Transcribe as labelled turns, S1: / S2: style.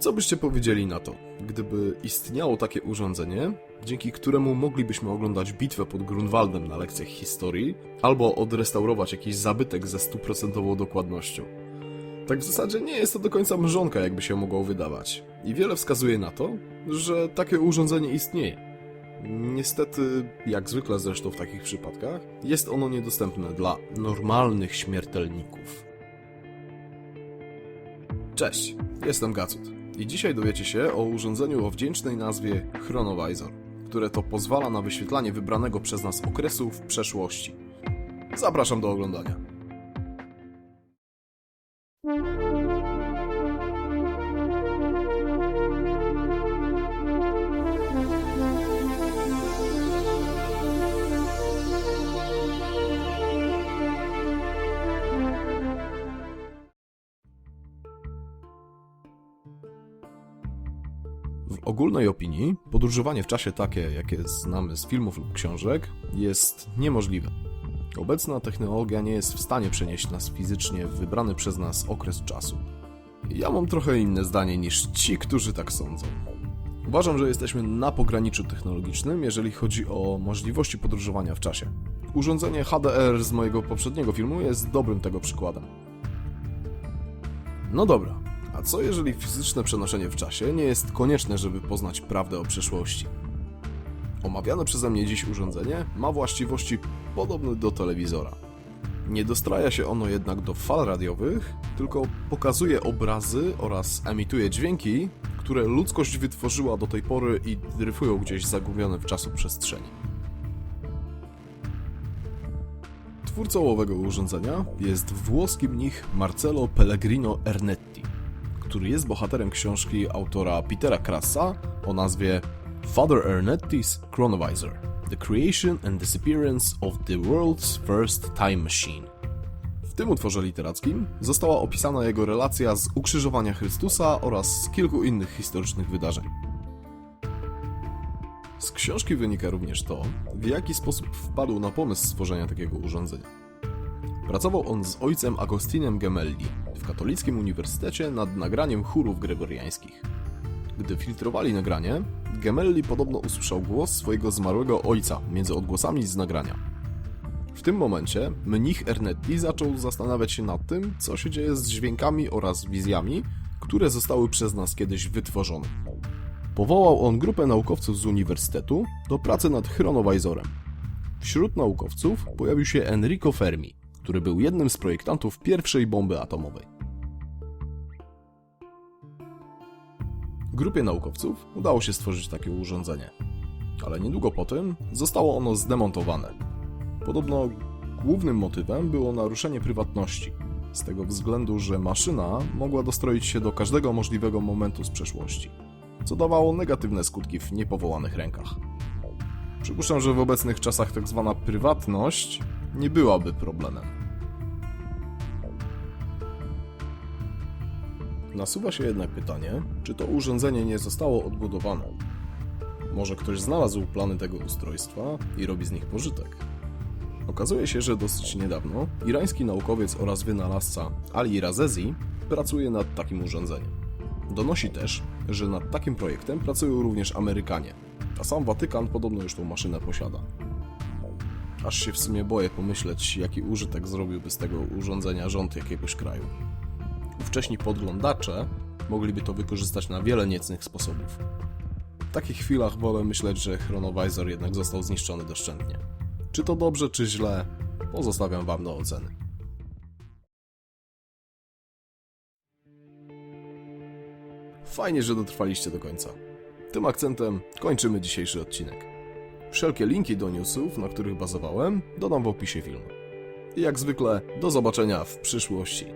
S1: Co byście powiedzieli na to, gdyby istniało takie urządzenie, dzięki któremu moglibyśmy oglądać bitwę pod Grunwaldem na lekcjach historii, albo odrestaurować jakiś zabytek ze stuprocentową dokładnością? Tak w zasadzie nie jest to do końca mrzonka, jakby się mogło wydawać. I wiele wskazuje na to, że takie urządzenie istnieje. Niestety, jak zwykle zresztą w takich przypadkach, jest ono niedostępne dla normalnych śmiertelników. Cześć, jestem Gacut i dzisiaj dowiecie się o urządzeniu o wdzięcznej nazwie Chronovisor, które to pozwala na wyświetlanie wybranego przez nas okresu w przeszłości. Zapraszam do oglądania. W ogólnej opinii podróżowanie w czasie takie, jakie znamy z filmów lub książek, jest niemożliwe. Obecna technologia nie jest w stanie przenieść nas fizycznie w wybrany przez nas okres czasu. Ja mam trochę inne zdanie niż ci, którzy tak sądzą. Uważam, że jesteśmy na pograniczu technologicznym, jeżeli chodzi o możliwości podróżowania w czasie. Urządzenie HDR z mojego poprzedniego filmu jest dobrym tego przykładem. No dobra, a co jeżeli fizyczne przenoszenie w czasie nie jest konieczne, żeby poznać prawdę o przeszłości? Omawiane przeze mnie dziś urządzenie ma właściwości podobne do telewizora. Nie dostraja się ono jednak do fal radiowych, tylko pokazuje obrazy oraz emituje dźwięki, które ludzkość wytworzyła do tej pory i dryfują gdzieś zagubione w czasu przestrzeni. Twórcą owego urządzenia jest włoski mnich Marcello Pellegrino Ernetti, który jest bohaterem książki autora Petera Krasa o nazwie Father Ernetti's Chronovisor The Creation and Disappearance of the World's First Time Machine. W tym utworze literackim została opisana jego relacja z ukrzyżowania Chrystusa oraz kilku innych historycznych wydarzeń. Z książki wynika również to, w jaki sposób wpadł na pomysł stworzenia takiego urządzenia. Pracował on z ojcem Agostinem Gemelli w katolickim uniwersytecie nad nagraniem chórów gregoriańskich. Gdy filtrowali nagranie, Gemelli podobno usłyszał głos swojego zmarłego ojca między odgłosami z nagrania. W tym momencie mnich Ernetti zaczął zastanawiać się nad tym, co się dzieje z dźwiękami oraz wizjami, które zostały przez nas kiedyś wytworzone. Powołał on grupę naukowców z uniwersytetu do pracy nad chronovisorem. Wśród naukowców pojawił się Enrico Fermi, który był jednym z projektantów pierwszej bomby atomowej. Grupie naukowców udało się stworzyć takie urządzenie, ale niedługo po tym zostało ono zdemontowane. Podobno głównym motywem było naruszenie prywatności, z tego względu, że maszyna mogła dostroić się do każdego możliwego momentu z przeszłości, co dawało negatywne skutki w niepowołanych rękach. Przypuszczam, że w obecnych czasach tak zwana prywatność nie byłaby problemem. Nasuwa się jednak pytanie, czy to urządzenie nie zostało odbudowane. Może ktoś znalazł plany tego ustrojstwa i robi z nich pożytek. Okazuje się, że dosyć niedawno irański naukowiec oraz wynalazca Ali Razezi pracuje nad takim urządzeniem. Donosi też, że nad takim projektem pracują również Amerykanie, a sam Watykan podobno już tą maszynę posiada. Aż się w sumie boję pomyśleć, jaki użytek zrobiłby z tego urządzenia rząd jakiegoś kraju. Ówcześni podglądacze mogliby to wykorzystać na wiele niecnych sposobów. W takich chwilach wolę myśleć, że chronovisor jednak został zniszczony doszczętnie. Czy to dobrze, czy źle, pozostawiam Wam do oceny. Fajnie, że dotrwaliście do końca. Tym akcentem kończymy dzisiejszy odcinek. Wszelkie linki do newsów, na których bazowałem, dodam w opisie filmu. Jak zwykle, do zobaczenia w przyszłości.